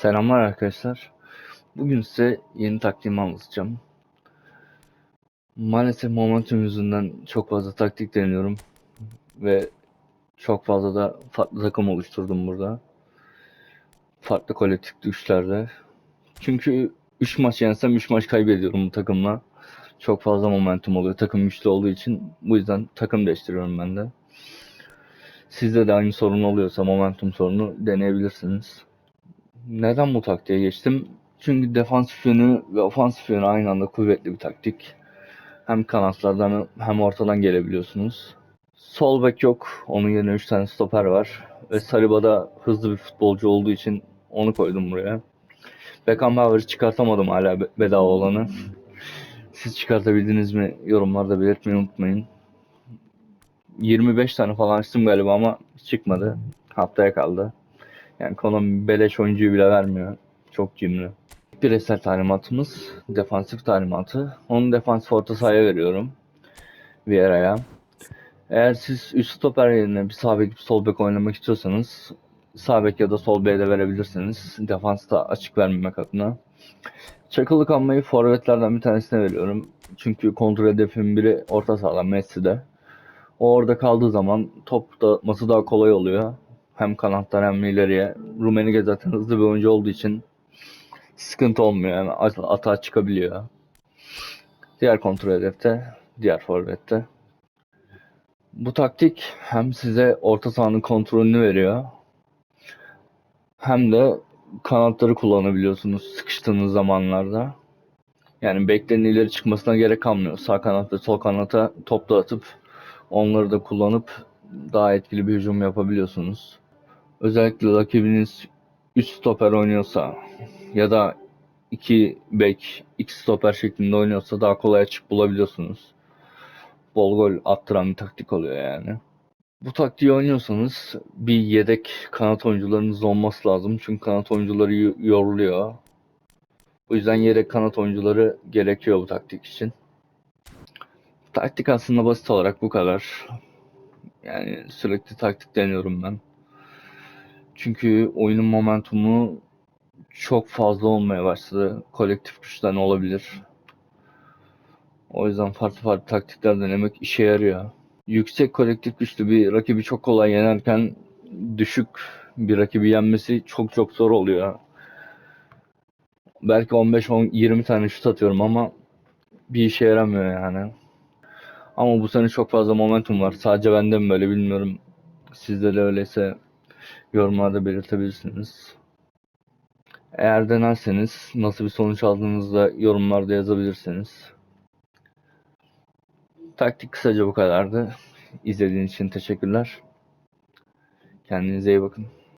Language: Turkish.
Selamlar arkadaşlar. Bugün size yeni taktiğimi anlatacağım. Maalesef momentum yüzünden çok fazla taktik deniyorum ve çok fazla da farklı takım oluşturdum burada. Farklı kolektif düşüşlerde. Çünkü 3 maç yensem 3 maç kaybediyorum bu takımla. Çok fazla momentum oluyor. Takım güçlü olduğu için bu yüzden takım değiştiriyorum ben de. Sizde de aynı sorun oluyorsa momentum sorunu deneyebilirsiniz. Neden bu taktiğe geçtim? Çünkü defansif yönü ve ofansif yönü aynı anda kuvvetli bir taktik. Hem kanatlardan hem ortadan gelebiliyorsunuz. Sol bek yok. Onun yerine 3 tane stoper var. Ve Saliba da hızlı bir futbolcu olduğu için onu koydum buraya. Beckenbauer'ı çıkartamadım hala be- bedava olanı. Siz çıkartabildiniz mi? Yorumlarda belirtmeyi unutmayın. 25 tane falan açtım galiba ama çıkmadı. Haftaya kaldı. Yani Konami beleş oyuncuyu bile vermiyor. Çok cimri. Bireysel talimatımız defansif talimatı. Onu defansif orta sahaya veriyorum. Vieira'ya. Eğer siz 3 stoper yerine bir sağ bek bir sol bek oynamak istiyorsanız sağ bek ya da sol bek de verebilirsiniz. Defansta açık vermemek adına. Çakılı kalmayı forvetlerden bir tanesine veriyorum. Çünkü kontrol hedefim biri orta sahadan Messi'de. O orada kaldığı zaman top dağıtması daha kolay oluyor. Hem kanattan hem ileriye. Rumenige zaten hızlı bir oyuncu olduğu için sıkıntı olmuyor. Yani at- atağa çıkabiliyor. Diğer kontrol hedefte, diğer forvette. Bu taktik hem size orta sahanın kontrolünü veriyor. Hem de kanatları kullanabiliyorsunuz sıkıştığınız zamanlarda. Yani beklerin ileri çıkmasına gerek kalmıyor. Sağ kanat ve sol kanata top dağıtıp onları da kullanıp daha etkili bir hücum yapabiliyorsunuz. Özellikle rakibiniz 3 stoper oynuyorsa ya da 2 bek, 2 stoper şeklinde oynuyorsa daha kolay açık bulabiliyorsunuz. Bol gol attıran bir taktik oluyor yani. Bu taktiği oynuyorsanız bir yedek kanat oyuncularınız olması lazım. Çünkü kanat oyuncuları yoruluyor. O yüzden yedek kanat oyuncuları gerekiyor bu taktik için. Taktik aslında basit olarak bu kadar. Yani sürekli taktik deniyorum ben. Çünkü oyunun momentumu çok fazla olmaya başladı. Kolektif güçten olabilir. O yüzden farklı farklı taktikler denemek işe yarıyor. Yüksek kolektif güçlü bir rakibi çok kolay yenerken düşük bir rakibi yenmesi çok çok zor oluyor. Belki 15-20 tane şut atıyorum ama bir işe yaramıyor yani. Ama bu sene çok fazla momentum var. Sadece bende mi böyle bilmiyorum. Sizde de öyleyse yorumlarda belirtebilirsiniz. Eğer denerseniz nasıl bir sonuç aldığınızı da yorumlarda yazabilirsiniz. Taktik kısaca bu kadardı. İzlediğiniz için teşekkürler. Kendinize iyi bakın.